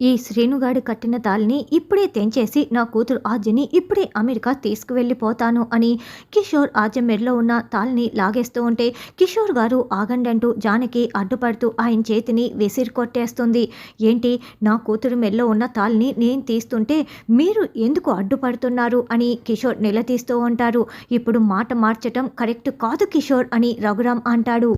ఈ శ్రీనుగాడు కట్టిన తాళిని ఇప్పుడే తెంచేసి నా కూతురు ఆద్యని ఇప్పుడే అమెరికా తీసుకువెళ్ళిపోతాను అని కిషోర్ ఆద్య మెడలో ఉన్న తాల్ని లాగేస్తూ ఉంటే కిషోర్ గారు ఆగండంటూ జానకి అడ్డుపడుతూ ఆయన చేతిని విసిరి కొట్టేస్తుంది. ఏంటి? నా కూతురు మెడలో ఉన్న తాల్ని నేను తీస్తుంటే మీరు ఎందుకు అడ్డుపడుతున్నారు అని కిషోర్ నిలదీస్తూ ఉంటారు. ఇప్పుడు మాట మార్చటం కరెక్ట్ కాదు కిషోర్ అని రఘురామ్ అంటాడు.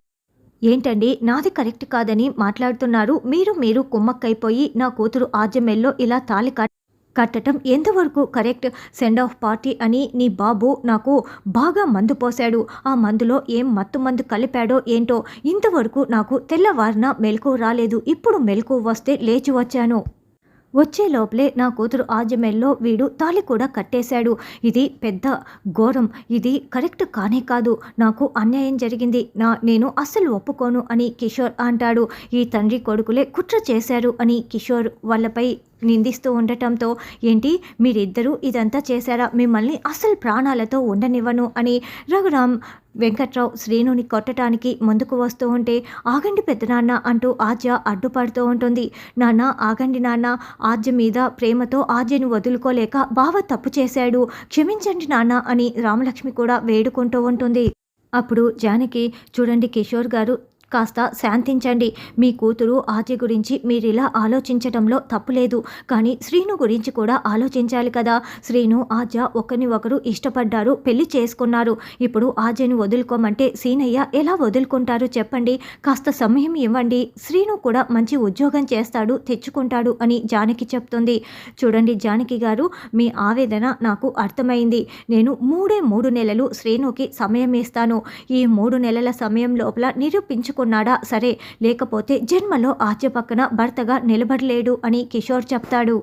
ఏంటండి? నాది కరెక్ట్ కాదని మాట్లాడుతున్నారు. మీరు మీరు కుమ్మక్కైపోయి నా కూతురు ఆద్యమెల్లో ఇలా తాలి కట్ కట్టడం ఎంతవరకు కరెక్ట్? సెండ్ ఆఫ్ పార్టీ అని నీ బాబు నాకు బాగా మందు పోశాడు. ఆ మందులో ఏం మత్తు మందు కలిపాడో ఏంటో ఇంతవరకు నాకు తెల్లవారిన మెలకు రాలేదు. ఇప్పుడు మెలకు వస్తే లేచి వచ్చాను. వచ్చే లోపలే నా కూతురు ఆజమెల్లో వీడు తాళి కూడా కట్టేశాడు. ఇది పెద్ద ఘోరం. ఇది కరెక్ట్ కానే కాదు. నాకు అన్యాయం జరిగింది. నా నేను అస్సలు ఒప్పుకోను అని కిషోర్ అంటాడు. ఈ తండ్రి కొడుకులే కుట్ర చేశారు అని కిషోర్ వాళ్ళపై నిందిస్తూ ఉండటంతో ఏంటి? మీరిద్దరూ ఇదంతా చేశారా? మిమ్మల్ని అసలు ప్రాణాలతో ఉండనివ్వను అని రఘురామ్ వెంకట్రావు శ్రీనుని కొట్టడానికి ముందుకు వస్తూ ఉంటే ఆగండి పెద్దనాన్న అంటూ ఆద్య అడ్డుపడుతూ ఉంటుంది. నాన్న ఆగండి నాన్న. ఆద్య మీద ప్రేమతో ఆద్యను వదులుకోలేక బావ తప్పు చేశాడు. క్షమించండి నాన్న అని రామలక్ష్మి కూడా వేడుకుంటూ ఉంటుంది. అప్పుడు జానకి చూడండి కిషోర్ గారు కాస్త శాంతించండి. మీ కూతురు ఆద్య గురించి మీరు ఇలా ఆలోచించడంలో తప్పులేదు. కానీ శ్రీను గురించి కూడా ఆలోచించాలి కదా. శ్రీను ఆద్య ఒకరిని ఒకరు ఇష్టపడ్డారు పెళ్ళి చేసుకున్నారు. ఇప్పుడు ఆద్యను వదులుకోమంటే సీనయ్య ఎలా వదులుకుంటారు చెప్పండి. కాస్త సమయం ఇవ్వండి. శ్రీను కూడా మంచి ఉద్యోగం చేస్తాడు తెచ్చుకుంటాడు అని జానకి చెప్తుంది. చూడండి జానకి గారు మీ ఆవేదన నాకు అర్థమైంది. నేను మూడే మూడు నెలలు శ్రీనుకి సమయం ఇస్తాను. ఈ మూడు నెలల సమయం లోపల నిరూపించుకో చేసుకున్నాడా సరే లేకపోతే జన్మలో ఆద్య పక్కన భర్తగా నిలబడలేడు అని కిషోర్ చెప్తాడు.